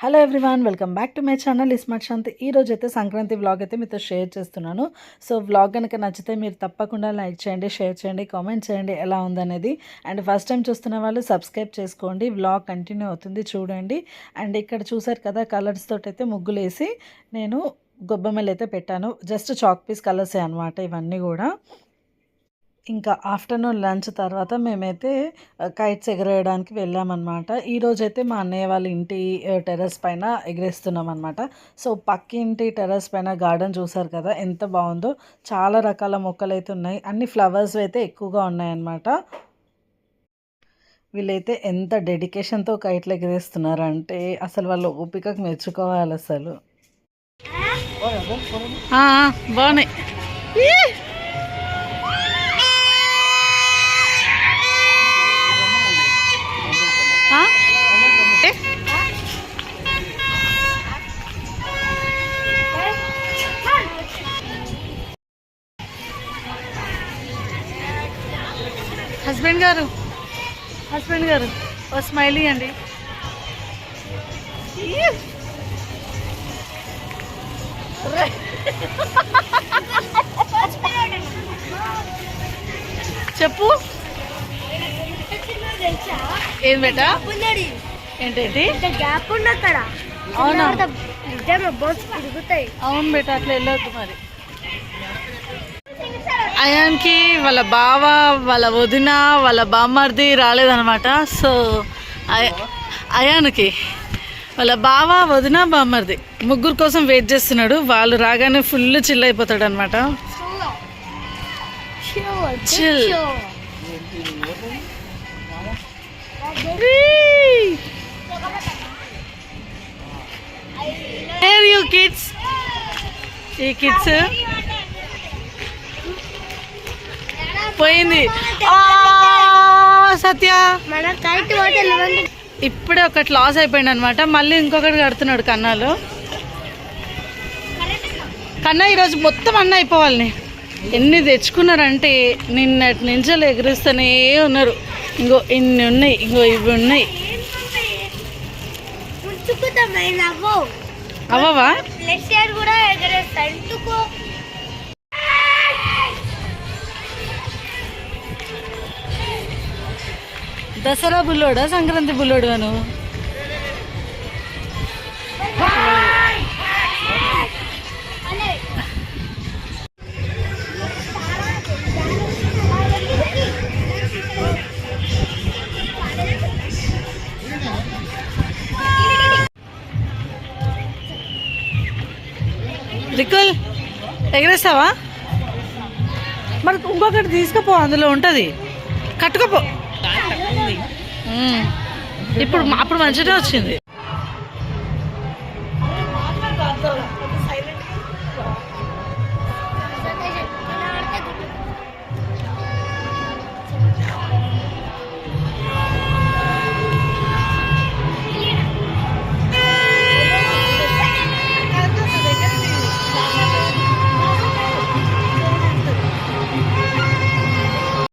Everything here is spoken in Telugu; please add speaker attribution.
Speaker 1: Hello everyone welcome back to my channel iSmart Shanti ఈ రోజు అయితే సంక్రాంతి వ్లాగ్ అయితే మీతో షేర్ చేస్తున్నాను. సో వ్లాగ్ కనుక నచ్చితే మీరు తప్పకుండా లైక్ చేయండి షేర్ చేయండి కామెంట్ చేయండి ఎలా ఉందనేది. అండ్ ఫస్ట్ టైం చూస్తున్న వాళ్ళు సబ్స్క్రైబ్ చేసుకోండి వ్లాగ్ కంటిన్యూ అవుతుంది చూడండి. అండ్ ఇక్కడ చూసారు కదా కలర్స్ తోటి అయితే ముగ్గులేసి నేను గొబ్బెమ్మలు అయితే పెట్టాను జస్ట్ చాక్ పీస్ కలర్సే అనమాట ఇవన్నీ కూడా. ఇంకా ఆఫ్టర్నూన్ లంచ్ తర్వాత మేమైతే కైట్స్ ఎగరేయడానికి వెళ్ళామన్నమాట. ఈరోజు అయితే మా అన్నయ్య వాళ్ళ ఇంటి టెర్రస్ పైన ఎగరేస్తున్నాం అనమాట సో పక్కింటి టెర్రస్ పైన గార్డెన్ చూసారు కదా ఎంత బాగుందో. చాలా రకాల మొక్కలు అయితే ఉన్నాయి. అన్ని ఫ్లవర్స్ అయితే ఎక్కువగా ఉన్నాయన్నమాట. వీళ్ళైతే ఎంత డెడికేషన్తో కైట్లు ఎగరేస్తున్నారంటే అసలు వాళ్ళ ఓపికకు మెచ్చుకోవాలి అసలు. బాగున్నాయి. హస్బెండ్ గారు? హస్బెండ్ గారు ఓ స్మైల్ ఇవ్వండి చెప్పు. ఏం బేటా? ఏంటంటి?
Speaker 2: గ్యాప్ ఉంది అక్కడ
Speaker 1: అవునా?
Speaker 2: నిజంగా బస్ తిరుగుతాయి
Speaker 1: అవును బేటా అట్లా వెళ్ళొద్దు మరి. అయాన్కి వాళ్ళ బావ వాళ్ళ వదిన వాళ్ళ బామ్మర్ది రాలేదనమాట సో అయ- అయాన్కి వాళ్ళ బావ వదిన బామ్మర్ది ముగ్గురు కోసం వెయిట్ చేస్తున్నాడు. వాళ్ళు రాగానే ఫుల్ చిల్ అయిపోతాడు అనమాట కిడ్స్ ఈ కిడ్స్ పోయింది సత్య. ఇప్పుడే ఒకటి లాస్ అయిపోయింది అనమాట మళ్ళీ ఇంకొకటి కడుతున్నాడు కన్నాలు. కన్నా ఈరోజు మొత్తం అన్న అయిపోవాలి ఎన్ని తెచ్చుకున్నారంటే నిన్నటి నుంచి ఎగురుస్తూనే ఉన్నారు. ఇంకో ఇన్ని ఉన్నాయి ఇంకో ఇవి ఉన్నాయి.
Speaker 2: ఉంచుకుంటామై నవ్వు.
Speaker 1: అవవా?
Speaker 2: నెక్స్ట్ ఇయర్ కూడా
Speaker 1: దసరా బుల్లోడా సంక్రాంతి బుల్లోడు అను రికుల్ ఎగరేస్తావా మరి ఇంకొకటి తీసుకుపో అందులో ఉంటుంది. కట్టుకోపో. ఇప్పుడు అప్పుడు మంచిగా వచ్చింది.